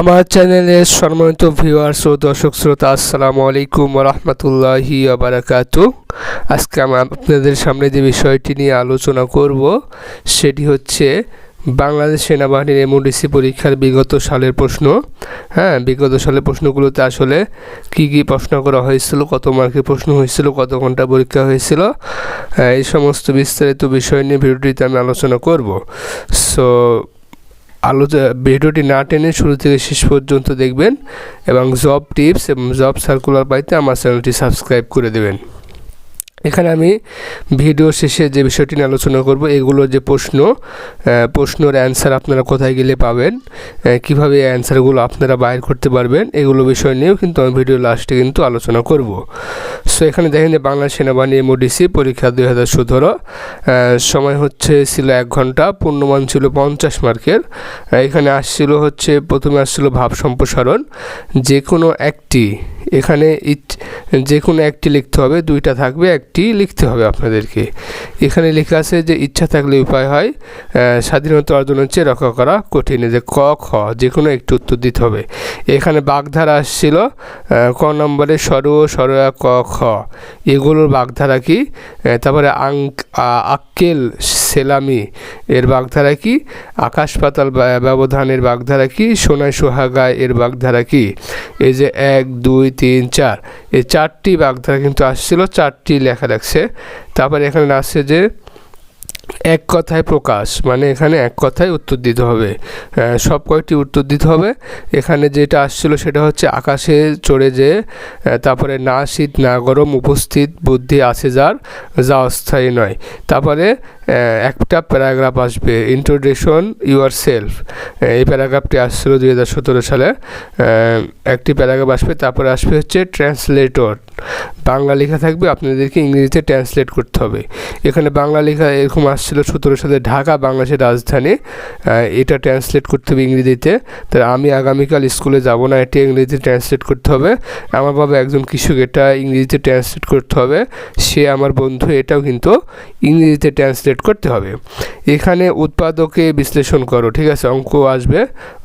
আমার চ্যানেলের সম্মানিত ভিউয়ার্স ও দর্শক শ্রোতা আসসালামু আলাইকুম রহমতুল্লাহি আবরাকাত আজকে আমি আপনাদের সামনে যে বিষয়টি নিয়ে আলোচনা করব সেটি হচ্ছে বাংলাদেশ সেনাবাহিনীর এমওডিসি পরীক্ষার বিগত সালের প্রশ্ন। হ্যাঁ বিগত সালের প্রশ্নগুলোতে আসলে কি কি প্রশ্ন করা হয়েছিল কত মার্কের প্রশ্ন হয়েছিল কত ঘণ্টা পরীক্ষা হয়েছিল হ্যাঁ, এই সমস্ত বিস্তারিত বিষয় নিয়ে ভিডিওটিতে আমি আলোচনা করব। সো আলোচনা ভিডিওটি না টেনে শুরু থেকে শেষ পর্যন্ত দেখবেন এবং জব টিপস এবং জব সার্কুলার পাইতে আমার চ্যানেলটি সাবস্ক্রাইব করে দেবেন। এখানে আমি ভিডিও শেষে যে বিষয়টি নিয়ে আলোচনা করব, এগুলো যে প্রশ্ন প্রশ্নের অ্যান্সার আপনারা কোথায় গেলে পাবেন কীভাবে অ্যান্সারগুলো আপনারা বাইর করতে পারবেন, এগুলো বিষয় নিয়েও কিন্তু আমি ভিডিও লাস্টে কিন্তু আলোচনা করব। সো এখানে দেখেন যে বাংলা সেনাবাহিনী এমওডিসি পরীক্ষা দুই হাজার সতেরো সময় হচ্ছে ছিল এক ঘণ্টা, পূর্ণমান ছিল পঞ্চাশ মার্কের। এখানে আসছিল হচ্ছে, প্রথমে আসছিল ভাব সম্প্রসারণ যে কোনো একটি এখানে যে কোনো একটি লিখতে হবে, দুইটা থাকবে, একটি লিখতে হবে আপনাদেরকে। এখানে লেখা আছে যে ইচ্ছা থাকলে উপায় হয় স্বাধীনতা অর্জন হচ্ছে রক্ষা করা কঠিন। যে ক, খ যে কোনো একটি উত্তর দিতে হবে। এখানে বাগধারা আসছিল ক নম্বরে সর, সরয়া, ক, খ। এগুলোর বাগধারা কি? তারপরে আ- আক্কেল সেলামি এর বাগধারা কি? আকাশ পাতাল ব্যবধানের বাগধারা কি? সোনায় সোহাগায় এর বাগধারা কি? এই যে এক, দুই, তিন, চার, এই চারটি বাগধারা কিন্তু আসছিল, চারটি লেখা রাখছে। তারপরে এখানে আসছে যে এক কথায় প্রকাশ মানে এখানে এক কথায় উত্তর দিতে হবে। সব কয়টি উত্তর দিতে হবে? এখানে যেটা আসছিল সেটা হচ্ছে আকাশে চড়ে যে তারপরে না শীত, না গরম, উপস্থিত, বুদ্ধি, আছে যার, যা অস্থায়ী নয়। তারপরে একটা প্যারাগ্রাফ আসবে ইন্ট্রোডাকশন ইউর সেলফ এই প্যারাগ্রাফটি আসছিল দুই হাজার সতেরো সালে। একটি প্যারাগ্রাফ আসবে, তারপরে আসবে হচ্ছে ট্রান্সলেটর বাংলা লেখা থাকবে, আপনাদেরকে ইংরেজিতে ট্রান্সলেট করতে হবে। এখানে বাংলা লেখা এরকম আসছিল সতেরো সালে ঢাকা, বাংলাদেশের রাজধানী। এটা ট্রান্সলেট করতে হবে ইংরেজিতে। তাই আমি আগামীকাল স্কুলে যাব না, এটা ইংরেজিতে ট্রান্সলেট করতে হবে। আমার বাবা একজন কৃষক, এটা ইংরেজিতে ট্রান্সলেট করতে হবে। সে আমার বন্ধু, এটাও কিন্তু ইংরেজিতে ট্রান্সলেট করতে হবে। এখানে উৎপাদকে বিশ্লেষণ করো, ঠিক আছে? অঙ্ক আসবে,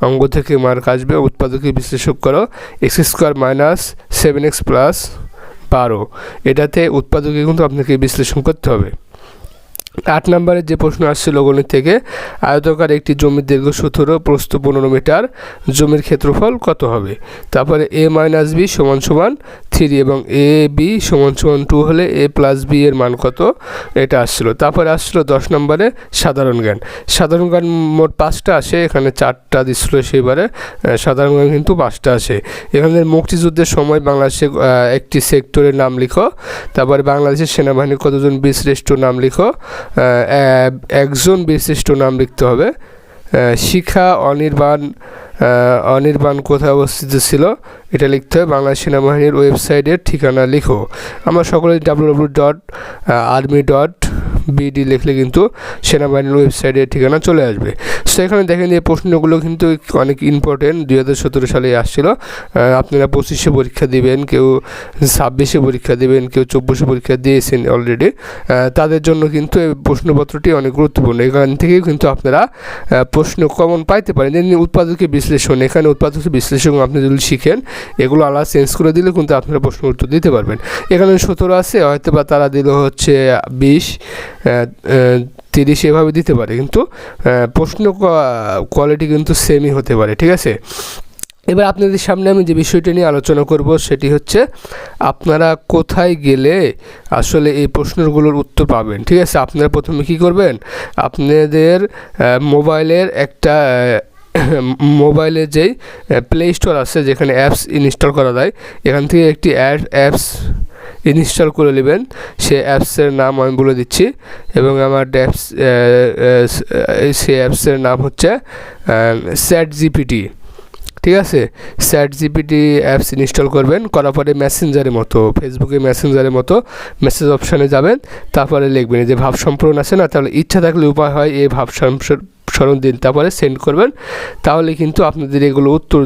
অঙ্ক থেকে মার্ক আসবে, উৎপাদকে বিশ্লেষণ করো। X square minus seven X plus বারো। এটাতে উৎপাদকে কিন্তু আপনাকে বিশ্লেষণ করতে হবে। আট নম্বরের যে প্রশ্ন আসছিল গণিত থেকে, আয়তকার একটি জমির দীর্ঘ সতেরো প্রস্থ পনেরো মিটার, জমির ক্ষেত্রফল কত হবে? তারপরে এ মাইনাস বি সমান সমান থ্রি এবং এ বি সমান সমান টু হলে এ প্লাস বি এর মান কত? এটা আসছিল। তারপরে আসছিল দশ নম্বরে সাধারণ জ্ঞান। সাধারণ জ্ঞান মোট পাঁচটা আসে, এখানে চারটা দিচ্ছিল সেবারে সাধারণ জ্ঞান কিন্তু পাঁচটা আসে। এখানে মুক্তিযুদ্ধের সময় বাংলাদেশে একটি সেক্টরের নাম লিখো। তারপরে বাংলাদেশের সেনাবাহিনীর কতজন বীরশ্রেষ্ঠ নাম লিখো? একজন বিশিষ্ট নাম লিখতে হবে। শিখা অনির্বাণ অনির্বাণ কোথায় অবস্থিত ছিল? এটা লিখতে হবে বাংলা সেনাবাহিনীর ওয়েবসাইটের ঠিকানা। লিখো। আমরা সকলে W W dot army dot B লিখলে কিন্তু সেনাবাহিনীর ওয়েবসাইটের ঠিকানা চলে আসবে। সো এখানে দেখেন যে প্রশ্নগুলো কিন্তু অনেক ইম্পর্টেন্ট দুই হাজার সতেরো সালে আসছিল। আপনারা পঁচিশে পরীক্ষা দিবেন, কেউ ছাব্বিশে পরীক্ষা দিবেন, কেউ চব্বিশে পরীক্ষা দিয়েছেন অলরেডি তাদের জন্য কিন্তু এই প্রশ্নপত্রটি অনেক গুরুত্বপূর্ণ। এখান থেকেই কিন্তু আপনারা প্রশ্ন কমন পাইতে পারেন। যেমনি উৎপাদকের বিশ্লেষণ। এখানে উৎপাদকের বিশ্লেষণ আপনি যদি শিখেন, এগুলো আলাদা চেঞ্জ করে দিলে কিন্তু আপনারা প্রশ্ন উত্তর দিতে পারবেন। এখানে সতেরো আছে হয়তো বা তারা দিল হচ্ছে বিশ। তিরিশ এভাবে দিতে পারে। কিন্তু প্রশ্ন কোয়ালিটি কিন্তু সেমই হতে পারে, ঠিক আছে? এবার আপনাদের সামনে আমি যে বিষয়টি নিয়ে আলোচনা করব, সেটি হচ্ছে আপনারা কোথায় গেলে আসলে এই প্রশ্নগুলোর উত্তর পাবেন, ঠিক আছে? আপনারা প্রথমে কি করবেন? আপনাদের মোবাইলের একটা মোবাইলে যেই প্লে স্টোর আছে যেখানে অ্যাপস ইনস্টল করা যায়, এখান থেকে একটি অ্যাড অ্যাপস ইনস্টল করে নেবেন। সে অ্যাপসের নাম আমি বলে দিচ্ছি এবং আমার অ্যাপস সেই অ্যাপসের নাম হচ্ছে স্যাট জিপিটি ঠিক আছে? স্যাট জিপিটি অ্যাপস ইনস্টল করবেন, করার পরে মেসেঞ্জারের মতো ফেসবুকে মেসেঞ্জারের মতো মেসেজ অপশানে যাবেন। তারপরে লিখবেন যে ভাব সম্পূরণ আছে না, তাহলে ইচ্ছা থাকলে উপায় হয় এই ভাব স্মরণ দিন, তারপরে সেন্ড করবেন, তাহলে কিন্তু আপনাদের এগুলো উত্তর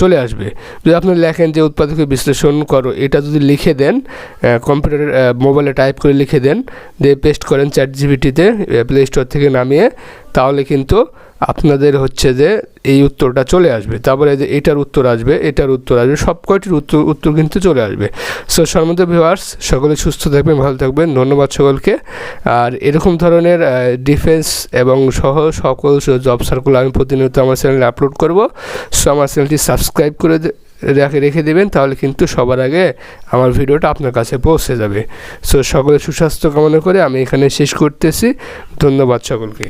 চলে আসবে। যদি আপনি লেখেন যে উৎপাদকে বিশ্লেষণ করো, এটা যদি লিখে দেন কম্পিউটার মোবাইলে টাইপ করে লিখে দেন, দিয়ে পেস্ট করেন চ্যাট জিবিটিতে প্লে স্টোর থেকে নামিয়ে, তাহলে কিন্তু আপনাদের হচ্ছে যে এই উত্তরটা চলে আসবে। তারপরে যে এটার উত্তর আসবে, এটার উত্তর আসবে, সব কয়টির উত্তর উত্তর কিন্তু চলে আসবে। সো সম্মত ভিউয়ার্স সকলে সুস্থ থাকবেন, ভালো থাকবেন, ধন্যবাদ সকলকে। আর এরকম ধরনের ডিফেন্স এবং সহ সকল জব সার্কুল আমি প্রতিনিয়ত আমার চ্যানেলে আপলোড করব। সো আমার চ্যানেলটি সাবস্ক্রাইব করে রেখে রেখে দেবেন, তাহলে কিন্তু সবার আগে আমার ভিডিওটা আপনার কাছে পৌঁছে যাবে। সো সকলে সুস্বাস্থ্য কামনা করে আমি এখানে শেষ করতেছি। ধন্যবাদ সকলকে।